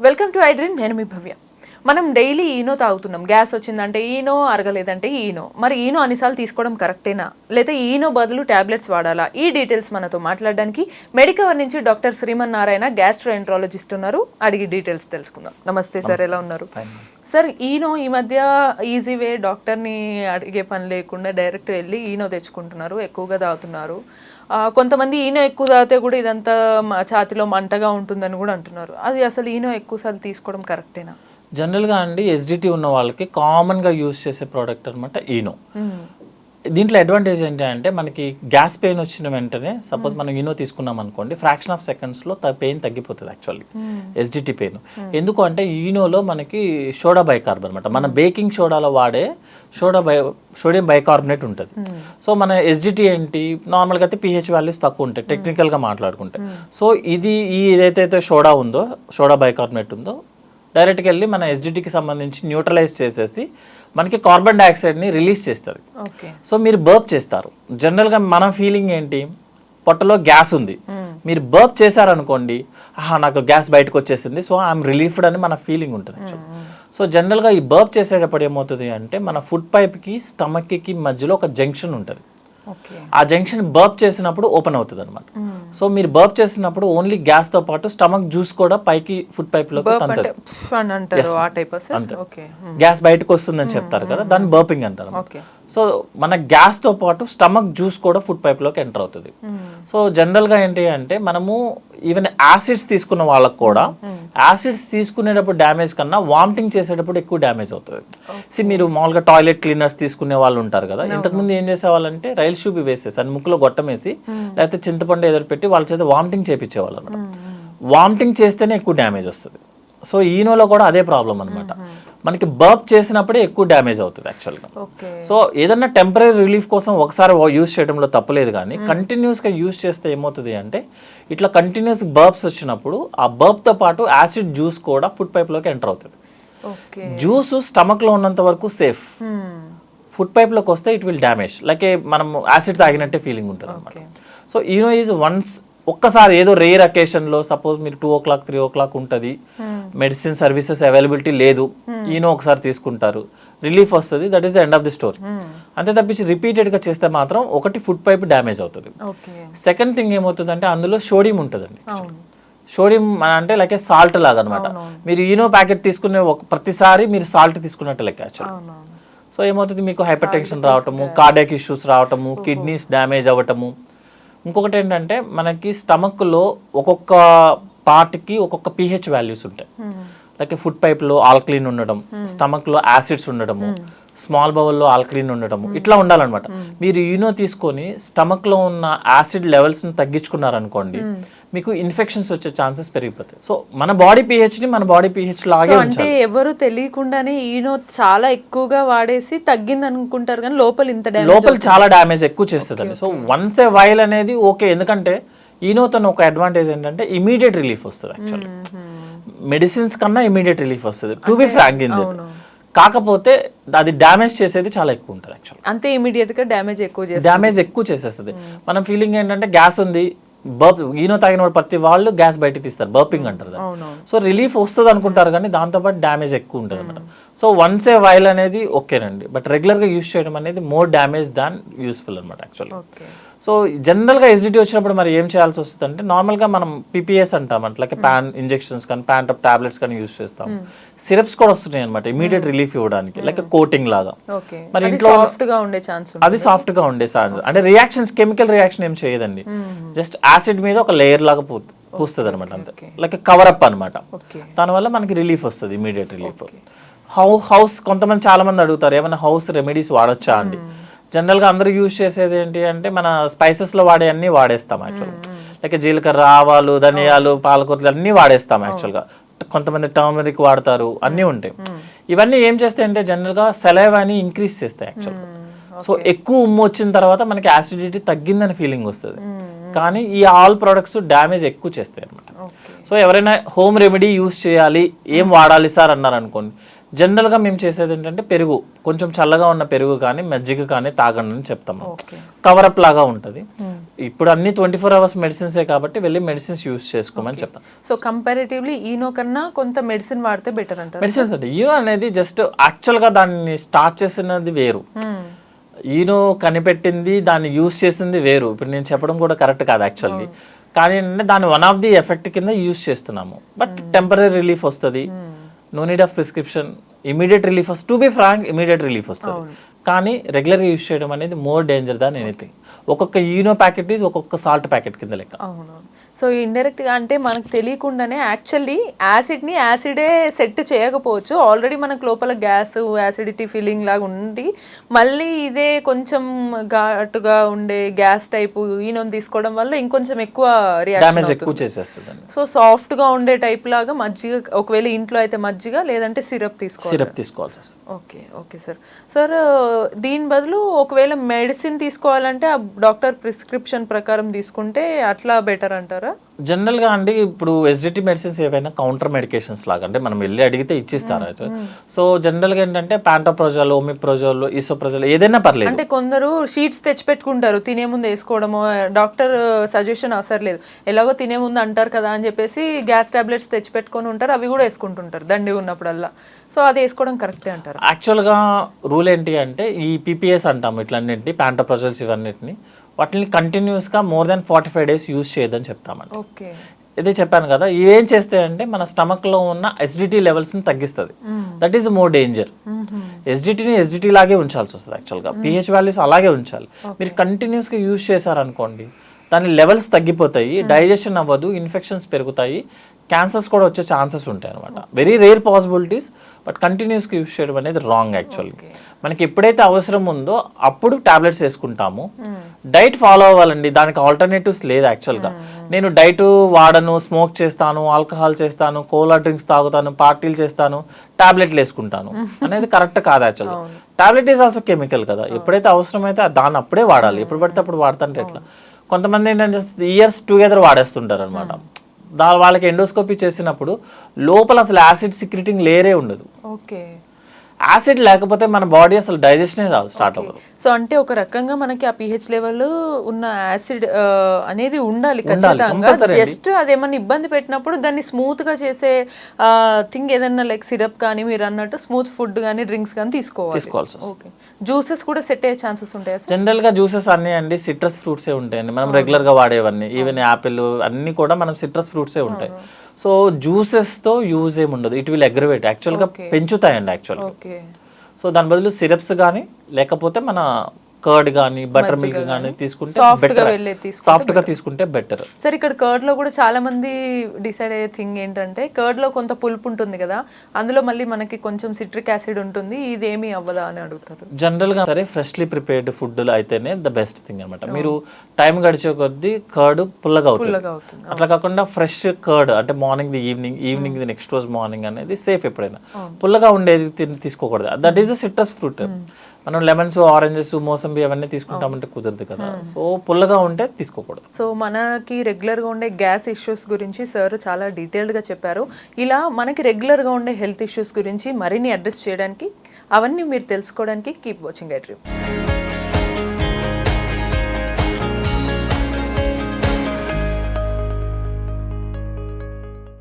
Welcome to iDream నేను మీ భవ్య. మనం డైలీ ఈనో తాగుతున్నాం. గ్యాస్ వచ్చిందంటే ఈనో అరగలేదంటే ఈనో. మరి ఈనో అన్నిసార్లు తీసుకోవడం కరెక్టేనా? లేదా ఈనో బదులు టాబ్లెట్స్ వాడాలా? ఈ డీటెయిల్స్ మనతో మాట్లాడడానికి మెడికవర్ నుంచి డాక్టర్ శ్రీమన్ నారాయణ గ్యాస్ట్రోఎంట్రాలజిస్ట్ ఉన్నారు. అడిగి డీటెయిల్స్ తెలుసుకుందాం. నమస్తే సార్ ఎలా ఉన్నారు? సార్ ఈనో ఈ మధ్య ఈజీ వే డాక్టర్ని అడిగే పని లేకుండా డైరెక్ట్ వెళ్ళి ఈనో తెచ్చుకుంటున్నారు ఎక్కువగా తాగుతున్నారు. కొంతమంది ఈనో ఎక్కువ తాగితే కూడా ఇదంతా మ- ఛాతిలో మంటగా ఉంటుందని కూడా అంటున్నారు. అది అసలు ఈనో ఎక్కువసార్లు తీసుకోవడం కరెక్టేనా? జనరల్గా అండి ఎస్డిటి ఉన్న వాళ్ళకి కామన్గా యూస్ చేసే ప్రోడక్ట్ అనమాట ఈనో దీంట్లో అడ్వాంటేజ్ ఏంటి అంటే మనకి గ్యాస్ పెయిన్ వచ్చిన వెంటనే సపోజ్ మనం ఈనో తీసుకున్నాం అనుకోండి ఫ్రాక్షన్ ఆఫ్ సెకండ్స్లో పెయిన్ తగ్గిపోతుంది యాక్చువల్లీ ఎస్డిటి పెయిన్ ఎందుకు అంటే ఈనోలో మనకి సోడా బైకార్బన్ అనమాట. మన బేకింగ్ సోడాలో వాడే సోడా బై సోడియం బైకార్బనేట్ ఉంటుంది. సో మన ఎస్డిటి ఏంటి? నార్మల్గా అయితే పిహెచ్ వాల్యూస్ తక్కువ ఉంటాయి టెక్నికల్గా మాట్లాడుకుంటే. సో ఇది ఈ ఏదైతే సోడా ఉందో సోడా బైకార్బనేట్ ఉందో డైరెక్ట్గా వెళ్ళి మన ఎస్డిటికి సంబంధించి న్యూట్రలైజ్ చేసేసి మనకి కార్బన్ డైఆక్సైడ్ని రిలీజ్ చేస్తుంది. సో మీరు బర్ప్ చేస్తారు. జనరల్గా మన ఫీలింగ్ ఏంటి? పొట్టలో గ్యాస్ ఉంది. మీరు బర్ప్ చేశారనుకోండి ఆహా నాకు గ్యాస్ బయటకు వచ్చేసింది సో ఐఎమ్ రిలీఫ్డ్ అని మన ఫీలింగ్ ఉంటుంది. సో జనరల్గా ఈ బర్ప్ చేసేటప్పుడు ఏమవుతుంది అంటే మన ఫుడ్ పైప్కి స్టమక్కి మధ్యలో ఒక జంక్షన్ ఉంటుంది. ఆ జంక్షన్ బర్ప్ చేసినప్పుడు ఓపెన్ అవుతుంది అనమాట సో మీరు బర్ప్ చేసినప్పుడు ఓన్లీ గ్యాస్తో పాటు స్టమక్ జ్యూస్ కూడా పైకి ఫుడ్ పైప్. ఓకే. గ్యాస్ బయటకు వస్తుందని చెప్తారు కదా దాన్ని బర్పింగ్ అంటారు సో మన గ్యాస్తో పాటు స్టమక్ జ్యూస్ కూడా ఫుడ్ పైప్లోకి ఎంటర్ అవుతుంది. సో జనరల్గా ఏంటి అంటే మనము ఈవెన్ యాసిడ్స్ తీసుకున్న వాళ్ళకి కూడా యాసిడ్స్ తీసుకునేటప్పుడు డ్యామేజ్ కన్నా వామిటింగ్ చేసేటప్పుడు ఎక్కువ డ్యామేజ్ అవుతుంది. సి మీరు మామూలుగా టాయిలెట్ క్లీనర్స్ తీసుకునే వాళ్ళు ఉంటారు కదా. ఇంతకుముందు ఏం చేసేవాళ్ళంటే రైల్ షూబ్ వేసేసి అని ముక్కులో గొట్టం వేసి లేకపోతే చింతపండు ఎదురు పెట్టి వాళ్ళ చేత వామిటింగ్ చేపించేవాళ్ళు అనమాట వామిటింగ్ చేస్తేనే ఎక్కువ డ్యామేజ్ వస్తుంది. సో ఈనోలో కూడా అదే ప్రాబ్లం అనమాట మనకి బర్ప్ చేసినప్పుడే ఎక్కువ డ్యామేజ్ అవుతుంది యాక్చువల్గా సో ఏదన్నా టెంపరీ రిలీఫ్ కోసం ఒకసారి యూస్ చేయడంలో తప్పలేదు కానీ కంటిన్యూస్గా యూస్ చేస్తే ఏమవుతుంది అంటే ఇట్లా కంటిన్యూస్ బర్బ్స్ వచ్చినప్పుడు ఆ బర్బ్తో పాటు యాసిడ్ జ్యూస్ కూడా ఫుడ్ పైప్లోకి ఎంటర్ అవుతుంది. జ్యూస్ స్టమక్లో ఉన్నంత వరకు సేఫ్. ఫుడ్ పైప్లోకి వస్తే ఇట్ విల్ డ్యామేజ్. లైక్ మనం యాసిడ్ తాగినట్టే ఫీలింగ్ ఉంటుంది అనమాట సో ఈనో ఈజ్ వన్స్ ఒక్కసారి ఏదో రేర్ అకేషన్లో సపోజ్ మీరు two o'clock three o'clock ఉంటుంది మెడిసిన్ సర్వీసెస్ అవైలబిలిటీ లేదు ఈనో ఒకసారి తీసుకుంటారు. రిలీఫ్ వస్తుంది that is the end of the story అంతే తప్పించి రిపీటెడ్గా చేస్తే మాత్రం ఒకటి ఫుడ్ పైప్ డ్యామేజ్ అవుతుంది. సెకండ్ థింగ్ ఏమవుతుందంటే అందులో సోడియం ఉంటుందండి సోడియం మన అంటే లైక్ సాల్ట్ లాగా అనమాట మీరు ఈనో ప్యాకెట్ తీసుకునే ఒక ప్రతిసారి మీరు సాల్ట్ తీసుకున్నట్టు లెక్క యాక్చువల్ సో ఏమవుతుంది? మీకు హైపర్ టెన్షన్ రావటము కార్డియాక్ ఇష్యూస్ రావటము కిడ్నీస్ డ్యామేజ్ అవ్వటము ఇంకొకటి ఏంటంటే మనకి స్టమక్లో ఒక్కొక్క పార్ట్కి ఒక్కొక్క పిహెచ్ వాల్యూస్ ఉంటాయి. లైక్ ఫుడ్ పైప్లో ఆల్కలీన్ ఉండడం స్టమక్లో యాసిడ్స్ ఉండడము స్మాల్ బౌల్లో ఆల్కలీన్ ఉండడము ఇట్లా ఉండాలన్నమాట. మీరు ఈనో తీసుకొని స్టమక్లో ఉన్న యాసిడ్ లెవెల్స్ని తగ్గించుకున్నారనుకోండి మీకు ఇన్ఫెక్షన్స్ వచ్చే ఛాన్సెస్ పెరిగిపోతాయి. సో మన బాడీ ని మన బాడీ పిహెచ్ లాగే అంటే ఎవరు తెలియకుండానే ఈనో చాలా ఎక్కువగా వాడేసి తగ్గింది అనుకుంటారు కానీ లోపల ఇంత డ్యామేజ్ లోపల చాలా డ్యామేజ్ ఎక్కువ చేస్తుందండి. సో వన్స్ ఏ వైల్ అనేది ఓకే ఎందుకంటే ఈనోతో ఒక అడ్వాంటేజ్ ఏంటంటే ఇమీడియట్ రిలీఫ్ వస్తుంది యాక్చువల్లీ మెడిసిన్స్ కన్నా ఇమీడియట్ రిలీఫ్ వస్తుంది. టు బి ఫ్రాంక్ ఇన్ కాకపోతే అది డ్యామేజ్ చేసేది చాలా ఎక్కువ ఉంటుంది యాక్చువల్లీ అంతే ఇమీడియట్గా డ్యామేజ్ ఎక్కువ డ్యామేజ్ ఎక్కువ చేసేస్తుంది. మనం ఫీలింగ్ ఏంటంటే గ్యాస్ ఉంది బర్ప్ ఈనో తాగిన ప్రతి వాళ్ళు గ్యాస్ బయట తీస్తారు. బర్పింగ్ అంటారు సో రిలీఫ్ వస్తుంది అనుకుంటారు కానీ దాంతోపాటు డ్యామేజ్ ఎక్కువ ఉంటుంది అనమాట సో వన్స్ ఏ వైల్ అనేది ఓకేనండి. బట్ రెగ్యులర్గా యూస్ చేయడం అనేది మోర్ డ్యామేజ్ దాన్ యూస్ఫుల్ అనమాట యాక్చువల్లీ సో జనరల్గా ఎసిడిటీ వచ్చినప్పుడు మరి ఏం చేయాల్సి వస్తుంది అంటే నార్మల్గా మనం పీపీఎస్ అంటాం అట్లాగే ప్యాన్ ఇంజెక్షన్స్ కానీ ప్యాన్ టప్ టాబ్లెట్స్ కానీ యూస్ చేస్తాం. సిరప్స్ కూడా వస్తున్నాయి అనమాట ఇమీడియట్ రిలీఫ్ ఇవ్వడానికి లైక్ కోటింగ్ లాగా. ఓకే మరి ఇంట్లో సాఫ్ట్గా ఉండే ఛాన్స్ అది సాఫ్ట్గా ఉండే ఛాన్స్ అంటే రియాక్షన్స్ కెమికల్ రియాక్షన్ ఏం చేయదండి. జస్ట్ యాసిడ్ మీద ఒక లేయర్ లాగా పూ పూస్తుంది అనమాట అంతే. లైక్ కవర్ అప్ అనమాట దానివల్ల మనకి రిలీఫ్ వస్తుంది ఇమీడియట్ రిలీఫ్ హౌ హౌస్ కొంతమంది చాలా మంది అడుగుతారు ఏమైనా హౌస్ రెమెడీస్ వాడొచ్చా అండి? జనరల్గా అందరూ యూజ్ చేసేది ఏంటి అంటే మన స్పైసెస్లో వాడే అన్ని వాడేస్తాం యాక్చువల్ లైక్ జీలకర్ర ఆవాలు ధనియాలు పాలకూరలు అన్ని వాడేస్తాం యాక్చువల్గా. కొంతమంది టర్మరిక్ వాడతారు అన్నీ ఉంటాయి. ఇవన్నీ ఏం చేస్తాయి అంటే జనరల్గా సెలైవాని ఇంక్రీజ్ చేస్తాయి యాక్చువల్ సో ఎక్కువ ఉమ్ము వచ్చిన తర్వాత మనకి యాసిడిటీ తగ్గిందని ఫీలింగ్ వస్తుంది. కానీ ఈ ఆల్ ప్రొడక్ట్స్ డ్యామేజ్ ఎక్కువ చేస్తాయి అనమాట సో ఎవరైనా హోమ్ రెమెడీ యూస్ చేయాలి ఏం వాడాలి సార్ అన్నారు అనుకోండి జనరల్గా మేము చేసేది ఏంటంటే పెరుగు. కొంచెం చల్లగా ఉన్న పెరుగు కానీ మజ్జిగ కానీ తాగండి అని చెప్తాము కవరప్ లాగా ఉంటుంది. ఇప్పుడు అన్ని ట్వంటీ ఫోర్ అవర్స్ మెడిసిన్సే కాబట్టి వెళ్ళి మెడిసిన్స్ యూస్ చేసుకోమని చెప్తాం. సో కంపారిటివ్లీ ఈనో కన్నా కొంత మెడిసిన్ వాడితే బెటర్ అంటారు. మెడిసిన్స్ అంటే ఈనో అనేది జస్ట్ యాక్చువల్గా దాన్ని స్టార్ట్ చేసినది వేరు. ఈనో కనిపెట్టింది దాన్ని యూస్ చేసింది వేరు. ఇప్పుడు నేను చెప్పడం కూడా కరెక్ట్ కాదు యాక్చువల్లీ. కానీ ఏంటంటే దాని వన్ ఆఫ్ ది ఎఫెక్ట్ కింద యూస్ చేస్తున్నాము. బట్ టెంపరీ రిలీఫ్ వస్తుంది. No need of prescription immediate relief వస్తుంది to be frank immediate relief వస్తుంది. కానీ రెగ్యులర్గా యూస్ చేయడం అనేది మోర్ డేంజర్ దాన్ ఎనీథింగ్ ఒక్కొక్క ఈనో ప్యాకెట్ ఈజ్ ఒక్కొక్క సాల్ట్ ప్యాకెట్ కింద లెక్క. అవును సో ఇండైరెక్ట్గా అంటే మనకు తెలియకుండానే యాక్చువల్లీ యాసిడ్ని యాసిడే సెట్ చేయకపోవచ్చు. ఆల్రెడీ మనకు లోపల గ్యాస్ యాసిడిటీ ఫీలింగ్ లాగా ఉండి మళ్ళీ ఇదే కొంచెం ఘాటుగా ఉండే గ్యాస్ టైపు ఈనోని తీసుకోవడం వల్ల ఇంకొంచెం ఎక్కువ రియాక్షన్ ఎక్కువ చేసేస్తుంది సో సాఫ్ట్గా ఉండే టైప్ లాగా మజ్జిగ ఒకవేళ ఇంట్లో అయితే మజ్జిగ లేదంటే సిరప్ తీసుకోవాలి. సిరప్ తీసుకోవాల్సి వస్తుంది. ఓకే ఓకే సార్ సార్ దీని బదులు ఒకవేళ మెడిసిన్ తీసుకోవాలంటే ఆ డాక్టర్ ప్రిస్క్రిప్షన్ ప్రకారం తీసుకుంటే అట్లా బెటర్ అంటారా? జనరల్గా అండి ఇప్పుడు ఎస్డిటి మెడిసిన్స్ ఏవైనా కౌంటర్ మెడికేషన్స్ లాగా అంటే మనం వెళ్ళి అడిగితే ఇచ్చిస్తారు అయితే? సో జనరల్గా ఏంటంటే ప్యాంటోప్రోజాల్ ఓమిప్రోజాల్ ఈసోప్రోజాల్ ఏదైనా పర్లేదు. అంటే కొందరు షీట్స్ తెచ్చి పెట్టుకుంటారు తినే ముందు వేసుకోవడము డాక్టర్ సజెషన్ అవసరం లేదు. ఎలాగో తినే ముందు అంటారు కదా అని చెప్పేసి గ్యాస్ టాబ్లెట్స్ తెచ్చి పెట్టుకొని ఉంటారు అవి కూడా వేసుకుంటుంటారు దండి ఉన్నప్పుడల్లా. సో అది వేసుకోవడం కరెక్టే అంటారు. యాక్చువల్గా రూల్ ఏంటి అంటే ఈ పీపీఎస్ అంటాము ఇట్లన్నింటినీ ప్యాంటోప్రోజల్స్ ఇవన్నిటిని. వాటిని కంటిన్యూస్గా more than forty five days use చేయొద్దని చెప్తామండి. ఓకే. ఇదే చెప్పాను కదా ఇవేం చేస్తాయి అంటే మన stomach లో ఉన్న ఎసిడిటీ లెవెల్స్ని తగ్గిస్తుంది. దట్ ఈస్ మోర్ డేంజర్ ఎస్డిటీని ఎస్డిటీ లాగే ఉంచాల్సి వస్తుంది యాక్చువల్గా పిహెచ్ వాల్యూస్ అలాగే ఉంచాలి. మీరు కంటిన్యూస్గా యూజ్ చేశారనుకోండి దాని లెవెల్స్ తగ్గిపోతాయి డైజెషన్ అవ్వదు ఇన్ఫెక్షన్స్ పెరుగుతాయి క్యాన్సర్స్ కూడా వచ్చే ఛాన్సెస్ ఉంటాయి అనమాట వెరీ రేర్ పాసిబిలిటీస్ బట్ కంటిన్యూస్గా యూజ్ చేయడం అనేది రాంగ్ యాక్చువల్గా మనకి ఎప్పుడైతే అవసరం ఉందో అప్పుడు టాబ్లెట్స్ వేసుకుంటాము. డైట్ ఫాలో అవ్వాలండి. దానికి ఆల్టర్నేటివ్స్ లేదు యాక్చువల్గా. నేను డైట్ వాడను స్మోక్ చేస్తాను ఆల్కహాల్ చేస్తాను కోలా డ్రింక్స్ తాగుతాను పార్టీలు చేస్తాను టాబ్లెట్లు వేసుకుంటాను అనేది కరెక్ట్ కాదు యాక్చువల్గా. టాబ్లెట్ ఈజ్ ఆల్సో కెమికల్ కదా. ఎప్పుడైతే అవసరమైతే దాన్ని అప్పుడే వాడాలి. ఎప్పుడు పడితే అప్పుడు వాడుతుంటే ఎట్లా? కొంతమంది ఏంటంటే ఇయర్స్ టుగెదర్ వాడేస్తుంటారు అనమాట వాళ్ళకి ఎండోస్కోపీ చేసినప్పుడు లోపల అసలు యాసిడ్ సిక్రిటింగ్ లేరే ఉండదు. ఓకే. యాసిడ్ లేకపోతే మన బాడీ అసలు డైజెషనే స్టార్ట్ అవ్వదు. సో అంటే ఒక రకంగా మనకి ఆ పిహెచ్ లెవెల్ ఉన్న యాసిడ్ అనేది ఉండాలి ఖచ్చితంగా. జస్ట్ అదేమన్నా ఇబ్బంది పెట్టినప్పుడు దాన్ని స్మూత్గా చేసే థింగ్ ఏదన్నా లైక్ సిరప్ కానీ మీరు అన్నట్టు స్మూత్ ఫుడ్ కానీ డ్రింక్స్ కానీ తీసుకోవాలి. తీసుకోవాల్సి ఓకే జ్యూసెస్ కూడా సెట్ అయ్యే ఛాన్సెస్ ఉంటాయా జనరల్గా జ్యూసెస్ అన్ని అండి సిట్రస్ ఫ్రూట్సే ఉంటాయండి. మనం రెగ్యులర్గా వాడేవన్నీ. ఈవెన్ యాపిల్ అన్ని కూడా మనం సిట్రస్ ఫ్రూట్సే ఉంటాయి. సో జ్యూసెస్తో యూజ్ ఏమి ఉండదు ఇట్ విల్ అగ్రవేట్. యాక్చువల్గా పెంచుతాయండి యాక్చువల్ ఓకే. సో దాని బదులు సిరప్స్ కానీ లేకపోతే మన కర్డ్ కానీ బటర్ మిల్క్ కానీ తీసుకుంటే బెటర్ సాఫ్ట్గా తీసుకుంటే బెటర్ సార్ ఇక్కడ కర్డ్లో కూడా చాలా మంది డిసైడ్ అయ్యే థింగ్ ఏంటంటే కర్డ్లో కొంత పులుపు ఉంటుంది కదా అందులో మళ్ళీ మనకి కొంచెం సిట్రిక్ యాసిడ్ ఉంటుంది ఇదేమీ అవ్వదా అని అడుగుతారు. జనరల్గా సరే ఫ్రెష్లీ ప్రిపేర్డ్ ఫుడ్ అయితేనే ద బెస్ట్ థింగ్ అనమాట మీరు టైం గడిచే కొద్దీ కర్డ్ పుల్లగా అవుతుంది అట్లా కాకుండా ఫ్రెష్ కర్డ్ అంటే morning the evening evening the next రోజు మార్నింగ్ అనేది సేఫ్ ఎప్పుడైనా. పుల్లగా ఉండేది తీసుకోకూడదు. That is the citrus fruit మనం లెమన్స్ ఆరెంజెస్ మోసంబి అవన్నీ తీసుకుంటామంటే కుదరదు కదా. సో పుల్లగా ఉంటే తీసుకోకూడదు. సో మనకి రెగ్యులర్గా ఉండే గ్యాస్ ఇష్యూస్ గురించి సార్ చాలా డీటెయిల్డ్గా చెప్పారు. ఇలా మనకి రెగ్యులర్గా ఉండే హెల్త్ ఇష్యూస్ గురించి మరిన్ని అడ్రస్ చేయడానికి అవన్నీ మీరు తెలుసుకోవడానికి కీప్ వాచింగ్ డ్రీమ్